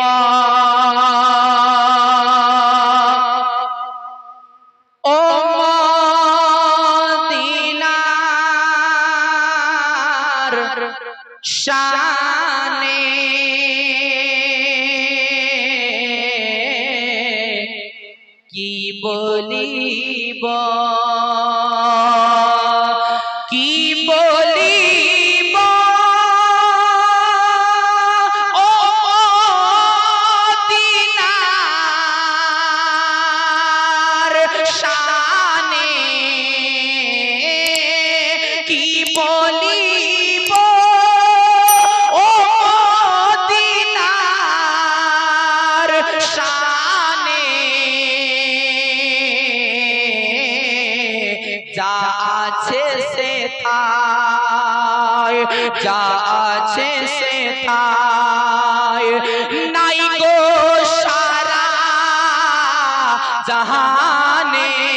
ও আছে সে থায় নাই গো সারা জাহানে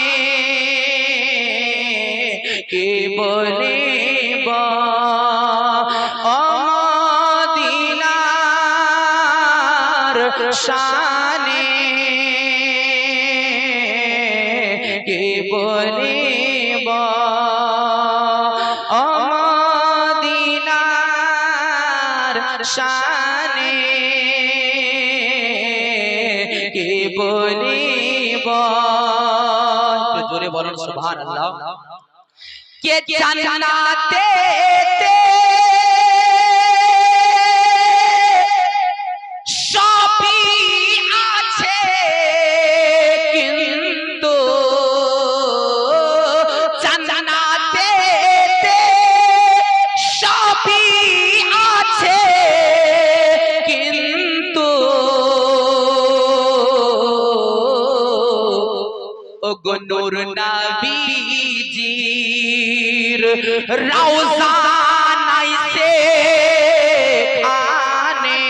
কে বলিব। জোরে বলুন সুবহানাল্লাহ। কে ও গো নূর নবীজির রওজা নাইছে আনে।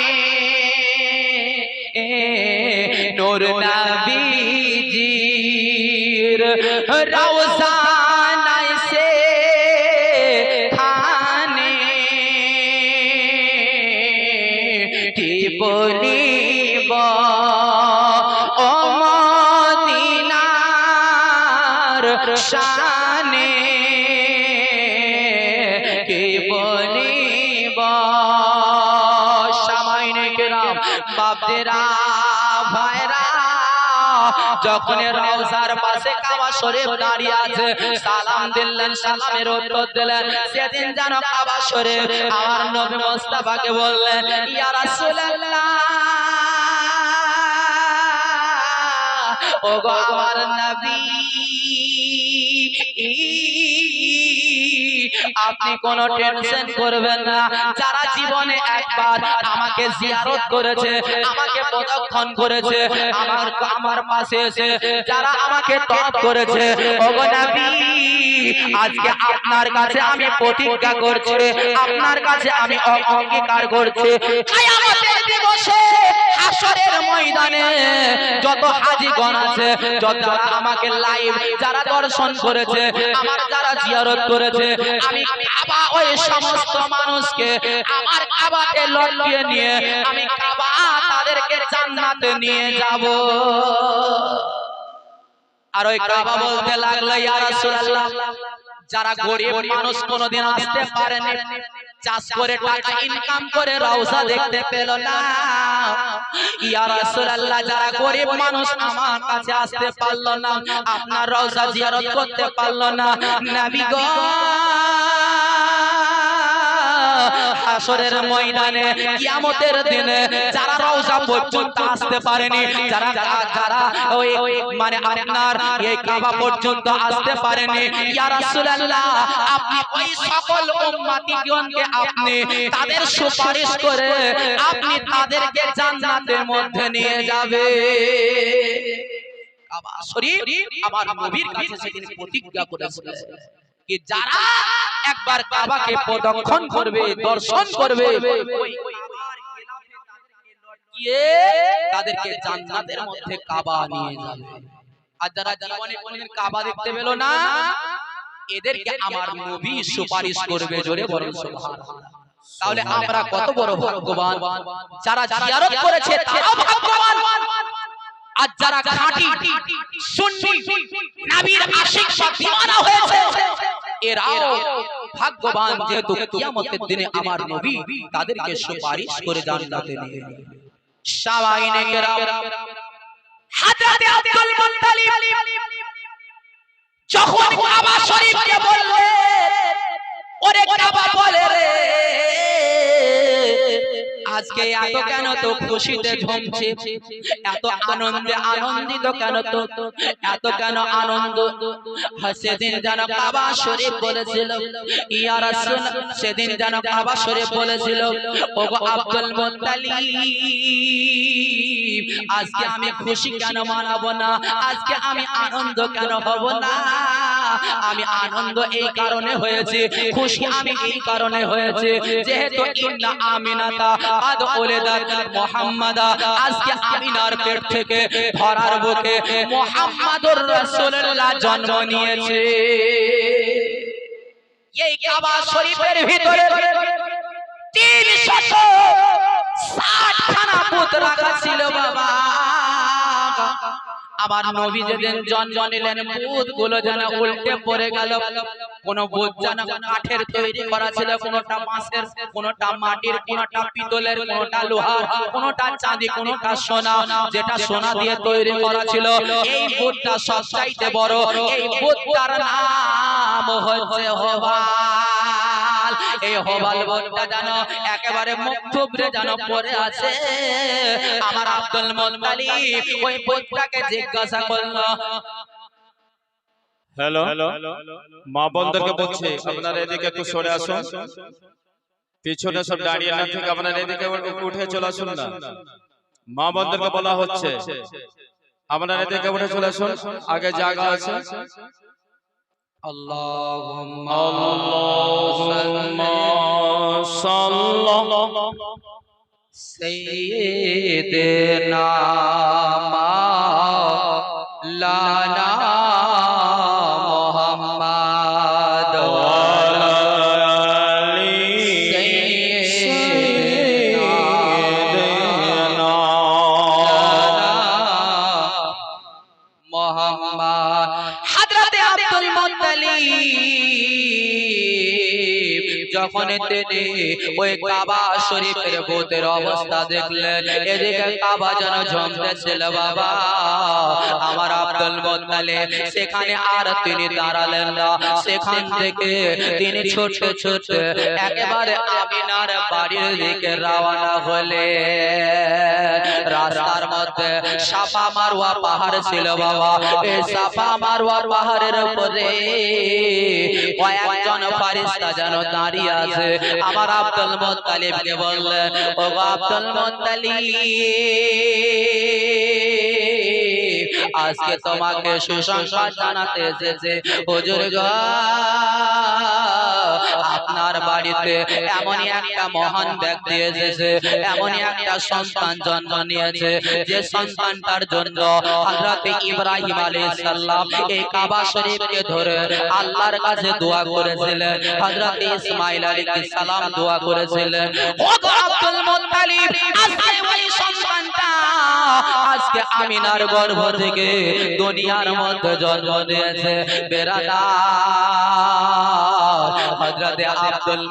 নূর নবীজির রওজা যখন রওজার পাশে কাবা শরীফ দাঁড়িয়ে আছে সালাম দিলেন সালামের উত্তর দিলেন। সেদিন যেন কাবা শরীফ আমার নবী মোস্তফাকে বললেন ইয়া রাসূলুল্লাহ ও গো আমার নবী আপনি কোন টেনশন করবেন না। যারা জীবনে একবার আমাকে জিয়ারত করেছে, আমাকে প্রদক্ষণ করেছে, আমার আমার পাশে এসে যারা আমাকে তপ করেছে, ওগো নবী, আজকে আপনার কাছে আমি প্রতিজ্ঞা করছি, আপনার কাছে আমি অঙ্গীকার করছি। কিয়ামতের দিবসে হাসরের ময়দানে যত হাজিগণ আছে, যত আমাকে লাইভ যারা দর্শন করেছে, আমার যারা জিয়ারত করেছে, আমি কাবা ওই সমস্ত মানুষকে আমার কাবাতে লটিয়ে নিয়ে, আমি কাবা তাদেরকে জান্নাতে নিয়ে যাব। আর ওই কাবা বলতে লাগল, ইয়া রাসূলুল্লাহ, যারা গরিব মানুষ কোনোদিন আসতে পারেনি চাষ করে টাকা ইনকাম করে রওজা দেখতে পেল না। ইয়া রাসূলুল্লাহ যারা গরিব মানুষ আমার কাছে আসতে পারল না। আপনার রওজা জিয়ারত করতে পারল না। নবী গো হাসরের ময়দানে, কিয়ামতের দিনে যারা রওজা পর্যন্ত আসতে পারেনি, যারা যারা ওই মানে আপনার এই কাবা পর্যন্ত আসতে পারেনি, ইয়া রাসূলুল্লাহ, আপনি ওই সকল উম্মতিগণকে আপনি তাদের সুপারিশ করে আপনি তাদেরকে জান্নাতের মধ্যে নিয়ে যাবে। কাবা শরীফ আমার নবীর কাছে সেদিন প্রতিজ্ঞা করেছিলেন। কি যারা একবার কাবাকে প্রদক্ষণ করবে দর্শন করবে তাদেরকে জান্নাতের মধ্যে কাবা নিয়ে যাবে। আর যারা জীবনে কোনদিন কাবা দেখতে পেল না এদেরকে আমার নবী সুপারিশ করবে জোরে বলেন সুবহানাল্লাহ তাহলে আমরা কত বড় ভাগ্যবান? যারা জিয়ারত করেছে তারাও ভাগ্যবান। আর যারা খাঁটি সুন্নি নবীর আশিক বা দিওয়ানা হয়েছে। এরাও ভাগ্যবান যেহেতু কিয়ামতের দিনে আমার নবী তাদেরকে সুপারিশ করে জান্নাতে নিয়ে। সাওয়াইনে কেরাম। হযরতে আব্দুল মুত্তালিব। যখন কাবা শরীফকে বললেন ওরে কাবা বলে রে। আজকে এত কেন তো খুশিতে ঝুমছে? এত আনন্দে আনন্দিত কেন তো এত কেন আনন্দ? সেদিন যেন কাবা শরীফ বলেছিল ইয়া রাসূল সেদিন যেন কাবা শরীফ বলেছিল ওগো আব্দুল মুত্তালিব আজকে আমি খুশি কেন মানাবো না? আজকে আমি আনন্দ কেন হব না? আমি আনন্দ এই কারণে হয়েছে, খুশি আমি এই কারণে হয়েছে। যেহেতু ইন্না আমিনাতা, আদ ওলেদাত মুহাম্মাদা, আজকে আমিনার পেট থেকে ধরার বুকে মুহাম্মাদুর রাসূলুল্লাহ জন্ম নিয়েছে। এই কাবা শরীফের ভিতরে তিন শত ষাট খানা পুত রাখা ছিল বাবা। আমার নবী যেদিন জন্ম নিলেন ভূতগুলো যেন উল্টে পড়ে গেল। কোন ভূত যেন কাঠের তৈরি করা ছিল কোনটা বাঁশের কোনটা মাটির কোনটা পিতলের কোনটা লোহার কোনটা চাঁদি কোনটা সোনা যেটা সোনা দিয়ে তৈরি করা ছিল। এই ভূতটা সবচাইতে বড়। এই ভূতটার নাম হচ্ছে হবাল এই হবাল ভূতটা জানো একেবারে মুখ জানো পড়ে আছে আমার আব্দুল মুত্তালিব ওই ভূতটাকে জিজ্ঞাসা করল হ্যালো? মা বোনদেরকে বলছি আপনারা এদিকে একটু সরে আসুন। পিছনে সব দাঁড়িয়ে না থেকে আপনারা এদিকে একটু উঠে চলে আসুন না। মা বোনদেরকে বলা হচ্ছে আপনার এদিকে উঠে চলে আসুন। আগে যা আছে। اللهم اللهم صل سيدنا مولانا যখন তিনি ওই কাবা শরীফের ভূতের অবস্থা দেখলেন, এদিকে কাবা যেন জমতেছিল, বাবা, আমার আব্দুল মুত্তালিব, সেখানে আর তিনি দাঁড়ালেন না। সেখান থেকে তিনি ছোট ছোট একেবারে আমিনার বাড়ির দিকে রওনা হলেন। রাস্তার মধ্যে সাপা মারওয়া পাহাড় ছিল বাবা। এই সাপা মারওয়া পাহাড়ের উপরে কয়েকজন ফারিস্তা যেন দাঁড়িয়ে আছে। আমার আব্দুল মুত্তালিবকে বললেন ও আব্দুল মুত্তালিব আজকে তোমাকে সুসংবাদ জানাতে এসেছে। হুজুর গো আপনার বাড়িতে এমনই একটা মহান ব্যক্তি এসেছে এমনই একটা সন্তান জন্ম নিয়েছে যে সন্তানটার জন্য হযরত ইব্রাহিম আলাইহিস সালাম এই কাবা শরীফকে ধরে আল্লাহর কাছে দোয়া করেছিলেন হযরত ইসমাঈল আলাইহিস সালাম দোয়া করেছিলেন ও আব্দুল মুত্তালিব আজকে ওই সন্তানটা আজকে আমিনার গর্ভ থেকে দুনিয়ার মধ্যে জন্ম নিয়েছে।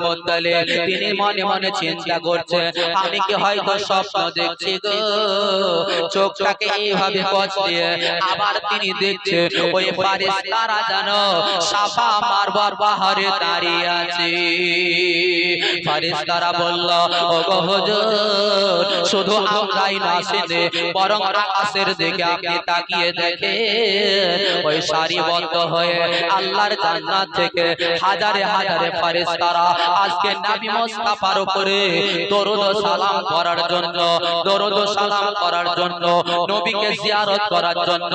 মুত্তালিব, তিনি মনে মনে চিন্তা করছে, আমি কি হয়তো স্বপ্ন দেখছি গো? চোখটাকে এইভাবে কচলিয়ে আবার তিনি দেখছে, ওই ফারিস্তারা জানো সাফা মারবার বাহারে দাঁড়িয়ে আছে। ফারিস্তারা বলল ও গো হুজুর, শুধু আমরাই না বরং আকাশের দিকে আপনি তাকিয়ে দেখে। ওই সারিবদ্ধ হয়ে আল্লাহর জান্নাত থেকে হাজারে হাজারে ফারিস্তারা আজকে নবী মুস্তাফার উপরে দরুদ সালাম করার জন্য দরুদ সালাম করার জন্য নবীকে জিয়ারত করার জন্য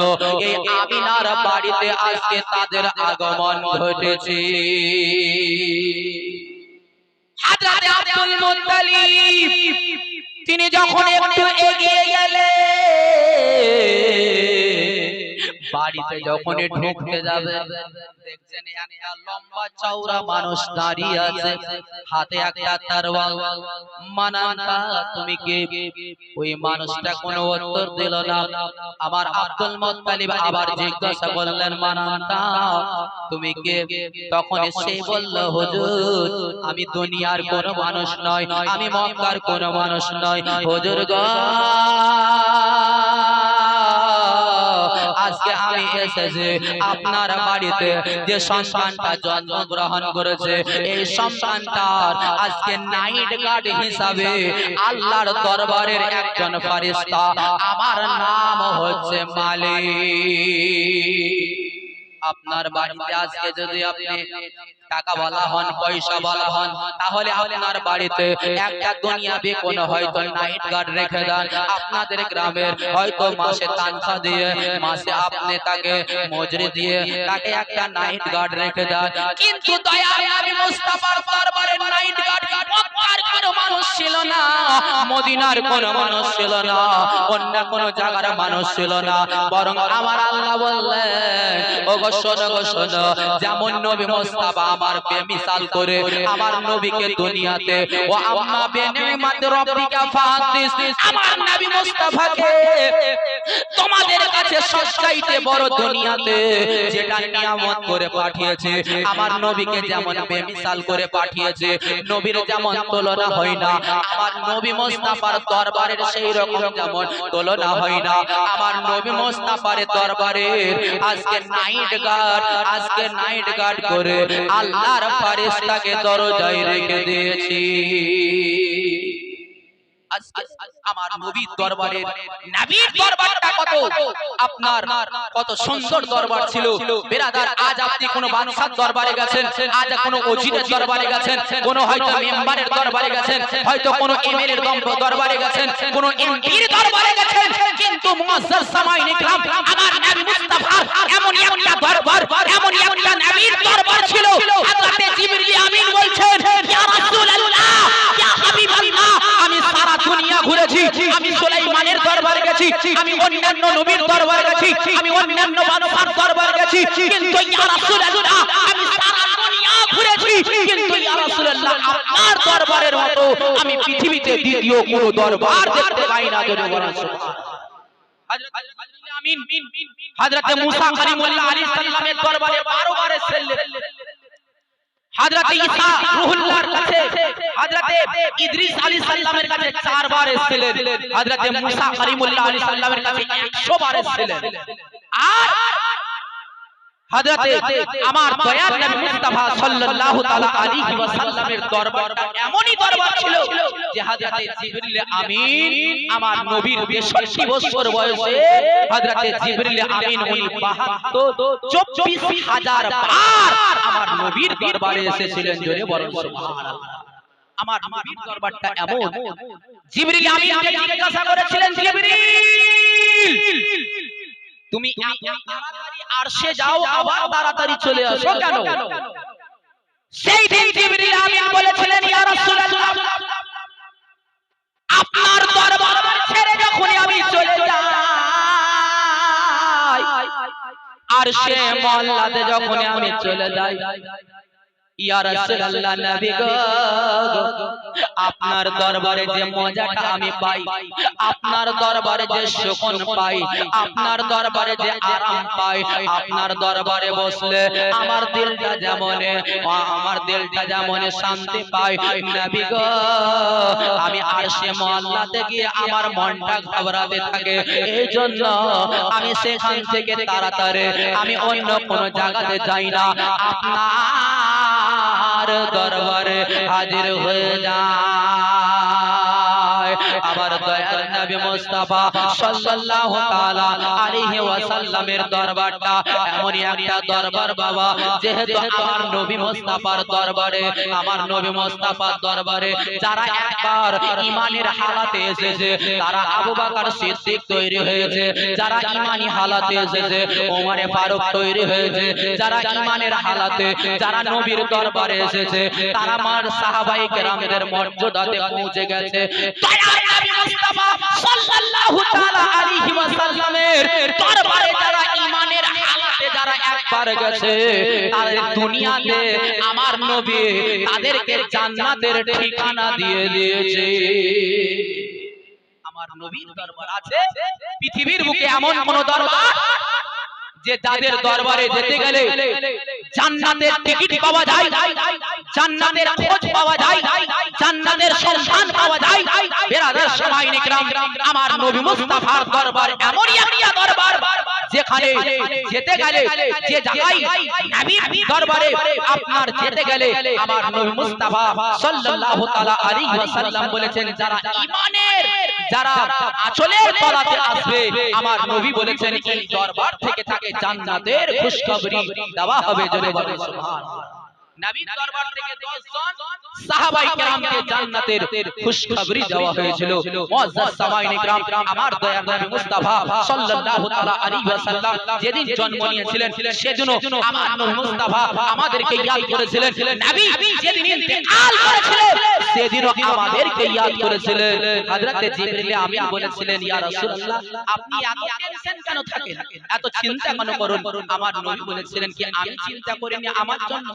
এই আমিনার বাড়িতে আজকে তাদের আগমন ঘটেছে। হযরতে আব্দুল মুত্তালিব। তিনি যখন একটু এগিয়ে গেলেন বাড়িতে যখনই ঢুকতে যাবে দেখছেন একটা লম্বা চওড়া মানুষ দাঁড়িয়ে আছে। হাতে একটা তুমি কে? ওই মানুষটা কোনো উত্তর দিল না। আমার আব্দুল মুত্তালিব আবার জিজ্ঞাসা করলেন তুমি কে? তখন সেই বলল হুজুর আমি দুনিয়ার কোনো মানুষ নয়। আমি মক্কার কোনো মানুষ নয়। হুজুর গো আমি এসেছি। আপনার বাড়িতে যে সন্তানটা জন্মগ্রহণ করেছে এই সন্তানটার আজকে নাইট গার্ড হিসাবে আল্লাহর দরবারের একজন ফারিস্তা আমার নাম হচ্ছে মালিক। আপনার বাড়িতে আজকে যদি আপনি টাকা বলা হন, পয়সা বলা হন, তাহলে আপনার বাড়িতে একটা দুনিয়াবি কোনো হয়তো নাইট গার্ড রেখে দেন। আপনাদের গ্রামের হয়তো মাসে তানখা দিয়ে, মাসে আপনি তাকে মজুরি দিয়ে তাকে একটা নাইট গার্ড রেখে দেন। কিন্তু দয়াল নবী মুস্তাফার দরবারে নাইট গার্ড মক্কার কোনো মানুষ ছিল না, মদিনার কোনো মানুষ ছিল না, অন্য কোনো জায়গার মানুষ ছিল না। বরং আমার আল্লাহ বললেন ও গো নবী আমার নবীকে যেমন বেমিসাল করে পাঠিয়েছে, নবীর যেমন তুলনা হয় না, আমার নবী মুস্তাফার দরবারের সেই রকম যেমন তুলনা হয় না, আমার নবী মুস্তাফার দরবারের আজকে নাইট গার্ড আজকে নাইট গার্ড করে আল্লাহর ফারিস্তাকে দরজায় রেখে দিয়েছি। আমার নবীর দরবারে নবীর দরবারটা কত? আপনার কত সুন্দর দরবার ছিল। বেরাদার আজ আপনি কোন বাদশার দরবারে গেছেন? আজ কোন ওজিরের দরবারে গেছেন? কোন হয়তো মেম্বারের দরবারে গেছেন? হয়তো কোন এমএলএর দরবারে গেছেন? কোন এমপির দরবারে গেছেন? কিন্তু মুআজ্জাজ সামাইন ইকরাম আমার নবী মুস্তাফার এমন একটা দরবার এমন একটা নবীর দরবার ছিল হযরতে জিবরিল আমিন বলছেন ইয়া রাসূলুল্লাহ ইয়া হাবিবাল্লাহ আমি সারা দুনিয়া ঘুরেছি আমি সুলাইমানের দরবারে গেছি আমি অন্যান্য নবীর দরবারে গেছি, আমি অন্যান্য বাদশার দরবারে গেছি, কিন্তু ইয়া রাসূলুল্লাহ, আমি সারা দুনিয়া ঘুরেছি, কিন্তু ইয়া রাসূলুল্লাহ, আপনার দরবারের মতো আমি পৃথিবীতে দ্বিতীয় কোনো দরবার দেখতে পাই না, জোরে বলেন হযরতে মুসা কালিমুল্লাহ আলাইহিস সালামের দরবারে 12 বার এসেছিলেন হযরত ঈসা রুহুল্লাহর কাছে ইদ্রিস আলাইহিস সালামের কাছে চারবার এসেছিলেন। হযরত মুসা কালিমুল্লাহ আলাইহিস সালামের কাছে 100 বার এসেছিলেন। আর আমার নবীর 62 বছর বয়সে হযরতে জিবরিল আমিন উনি 72 24000 বার আমার নবীর দরবারে এসেছিলেন। জোরে বলেন আমার নবীর দরবারটা এমন। জিবরিল আমিনকে জিজ্ঞাসা করেছিলেন জিবরিল। তুমি তাড়াতাড়ি আরশে যাও আবার তাড়াতাড়ি চলে আসো কেন? সেই দিন জিবরিল আমিন বলেছিলেন ইয়া রাসূলুল্লাহ আপনার দরবার ছেড়ে যখন আমি চলে যাই আরশে মহল্লাতে যখন আমি চলে যাই আপনার দরবারে যে মজাটা আমি পাই আপনার দরবারে যে সুকুন পাই আপনার দরবারে যে আরাম পাই আপনার দরবারে বসলে আমার দিলটা যেমন আমার দিলটা যেমন শান্তি পাই। নবী গো আমি আরশে মহল্লাতে গিয়ে আমার মনটা ঘবরাতে থাকে। এই জন্য আমি সেখান থেকে তাড়াতাড়ি আমি অন্য কোন জায়গাতে যাই না। আপনার দরবারে হাজির হয়ে যায়। মুস্তাফা যারা ঈমানের হালাতে এসেছে, তারা আবু যারা ফারুক তৈরি হয়েছে, যারা ঈমানের হালাতে, যারা নবীর দরবারে এসেছে, তারা আমার সাহাবাই কেরামদের মর্যাদাতে পৌঁছে গেছে। সাল্লাল্লাহু তাআলা আলাইহি ওয়াসাল্লামের দরবারে যারা ঈমানের হালাতে যারা একবার গেছে তাদের দুনিয়াতে আমার নবী তাদেরকে জান্নাতের ঠিকানা দিয়ে দিয়েছে। আমার নবীর দরবার আছে পৃথিবীর বুকে এমন কোন দরবার যে যাদের দরবারে যেতে গেলে জান্নাতের টিকিট পাওয়া যায় জান্নাতের খোঁজ পাওয়া যায় জান্নাতের সন্ধান পাওয়া যায়। বেরাদার সবাই নিকরাম আমার নবী মুস্তাফার দরবার এমনই একটা দরবার যেখানে যেতে গেলে যে জায়গায় নবীর দরবারে আপনার যেতে গেলে আমার নবী মুস্তাফা সাল্লাল্লাহু তাআলা আলাইহি ওয়াসাল্লাম বলেছেন যারা ঈমানের যারা আঁচলের তলাতে আসবে আমার নবী বলেছেন এই দরবার থেকে তাকে জান্নাতের খুশখবরি দেওয়া হবে জোরে বলে সুবহানাল্লাহ। নবীর দরবার থেকে 10 জন সাহাবায়ে কেরামকে জান্নাতের খুশখবরি দেওয়া হয়েছিল। মুআজ্জাজ সাহাবায়ে কেরাম আমার দয়ার নবী মুস্তাফা সাল্লাল্লাহু তাআলা আলাইহি ওয়াসাল্লাম যেদিন জন্ম নিয়েছিলেন সেদিনও আমার নবী মুস্তাফা আমাদেরকে ইয়াদ করেছিলেন। নবী যেদিন ইন্তেকাল করেছিলেন সেদিনও আমাদেরকে ইয়াদ করেছিলেন। হযরত জিবরিল আমিন বলেছিলেন ইয়া রাসূলুল্লাহ আপনি এত টেনশন কেন থাকেন? এত চিন্তা কেন করুন? আমার নবী বলেছিলেন কি আমি চিন্তা করিনি আমার জন্য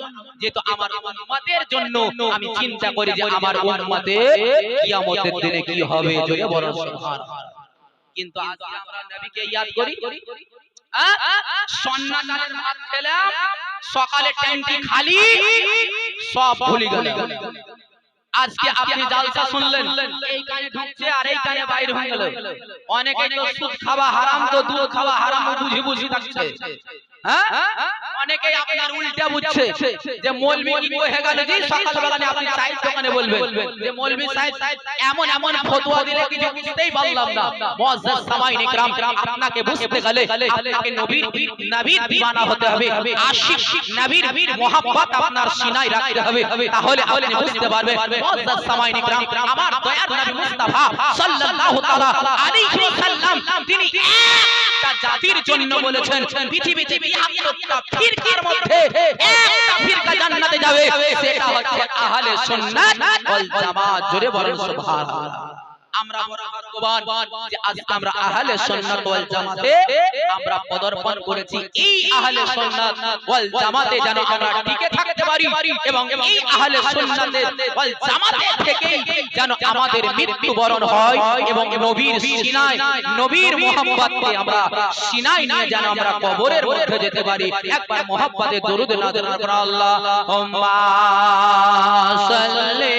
যেহেতু আমার উম্মতের জন্য আমি চিন্তা করি যে আমার উম্মতের কিয়ামতের দিনে কি হবে জোরে বড় সুবহানাল্লাহ কিন্তু আজকে আমরা নবীকে ইয়াদ করি আহ? সন্না ভাত খেলাম সকালে ট্যাঙ্কি খালি সব ভুলি গেল আজকে আপনি জালসা শুনলেন এই কানে ঢুকছে আর এই কানে বাইরে হয়ে গেল অনেকে তো সুদ খাওয়া হারাম তো দুধ খাওয়া হারাম বুঝি বুঝি থাকছে হ্যাঁ অনেকে আপনার উল্টা বুঝছে যে মৌলবি কি হয়ে গেল জি সকালবেলা আপনি চায়ের দোকানে বলবেন যে মৌলবি সাহেব এমন এমন ফতোয়া দিলে কিছু বুঝতেই পারলাম না। মুআজ্জাজ সামাইন ইকরাম আপনাকে বুঝতে গেলে আপনাকে নবীর নবীর দিওয়ানা হতে হবে। আশিক নবীর মোহাব্বত আপনার সিনায় রাখতে হবে। তাহলে আপনি বুঝতে পারবেন মুআজ্জাজ সামাইন ইকরাম আমার দয়ার নবী মুস্তাফা সাল্লাল্লাহু তাআলা আলাইহি ওয়াসাল্লাম তিনি একটা জাতির জন্য বলেছেন পৃথিবীতে 72টা ফিরকার মধ্যে একটা ফিরকা জান্নাতে যাবে সেটা হচ্ছে আহলে সুন্নাত ওয়াল জামাত। জোরে বলেন সুবহানাল্লাহ। আমরা বড় ভাগ্যবান যে আজকে আমরা আহলে সুন্নাত ওয়াল জামাতে আমরা পদার্পণ করেছি। এই আহলে সুন্নাত ওয়াল জামাতে যেন আমরা টিকে থাকতে পারি এবং এই আহলে সুন্নাতে ওয়াল জামাতে থেকেই যেন আমাদের মৃত্যুবরণ হয় এবং নবীর সিনায় নবীর মোহাম্মতকে আমরা সিনায় নিয়ে যেন আমরা কবরের মধ্যে যেতে পারি। একবার মোহাম্মতে দরুদ নাযিল করো আল্লাহ সাল্লি